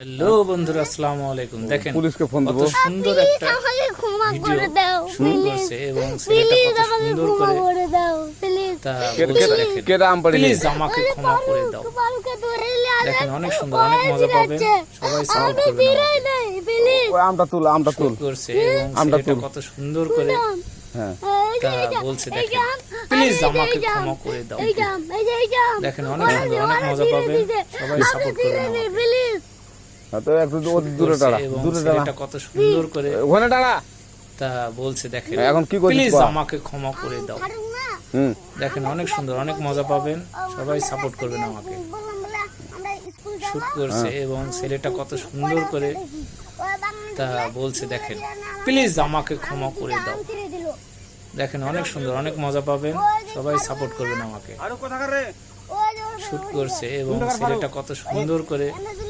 Hello বন্ধুরা আসসালামু আলাইকুম। দেখেন পুলিশকে ফোন কত দেবো। সুন্দর একটা ভিডিও করে দাও শুরু করছে এবং ছেলেটা কত সুন্দর করে কেটা আম পাড়ি প্লিজ আমাকে ক্ষমা করে দাও। দেখেন অনেক সুন্দর অনেক মজা পাবেন। সবাই সাপোর্ট করবেন ওই আমটা তুল আমটা তুল। করছে এবং আমরা তুল। কত সুন্দর করে হ্যাঁ। তা বলছে দেখেন। প্লিজ আমাকে ক্ষমা করে দাও। দেখেন অনেক সুন্দর অনেক মজা পাবেন। সবাই সাপোর্ট করবেন তো একটু দূরে করছে এবং দূরে ছেলেটা কত সুন্দর করে ওখানে তা বলছে দেখেন এখন কি করছিস প্লিজ আমাকে ক্ষমা করে দাও। হুম। দেখেন অনেক সুন্দর অনেক মজা পাবেন। সবাই সাপোর্ট করবেন আমাকে। শুট করছে এবং ছেলেটা কত সুন্দর করে তা বলছে দেখেন প্লিজ আমাকে ক্ষমা করে দাও। দেখেন অনেক সুন্দর অনেক মজা পাবেন। সবাই সাপোর্ট করবেন আমাকে। ওই যে ওর শুট করছে এবং ছেলেটা কত সুন্দর করে এনে দিল